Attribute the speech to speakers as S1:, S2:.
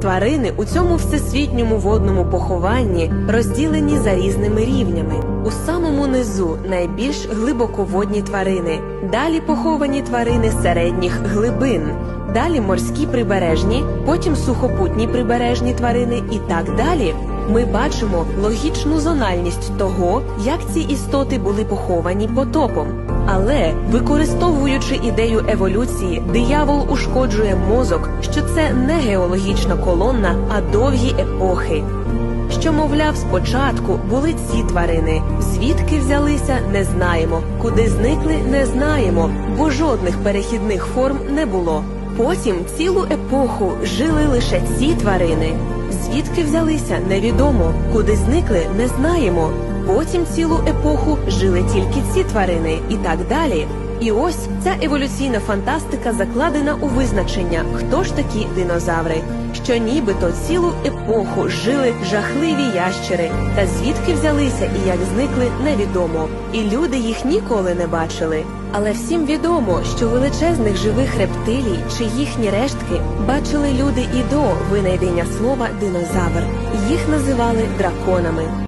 S1: Тварини у цьому всесвітньому водному похованні розділені за різними рівнями. У самому низу найбільш глибоководні тварини, далі поховані тварини середніх глибин, далі морські прибережні, потім сухопутні прибережні тварини і так далі. Ми бачимо логічну зональність того, як ці істоти були поховані потопом. Але використовуючи ідею еволюції, диявол ушкоджує мозок, що це не геологічна колонна, а довгі епохи. Що, мовляв, спочатку були ці тварини, звідки взялися, не знаємо, куди зникли, не знаємо, бо жодних перехідних форм не було. Потім цілу епоху жили лише ці тварини. Звідки взялися, невідомо, куди зникли, не знаємо. Потім цілу епоху жили тільки ці тварини, і так далі. І ось ця еволюційна фантастика закладена у визначення, хто ж такі динозаври, що нібито цілу епоху жили жахливі ящери, та звідки взялися і як зникли, невідомо. І люди їх ніколи не бачили. Але всім відомо, що величезних живих рептилій чи їхні рештки бачили люди і до винайдення слова динозавр. Їх називали драконами.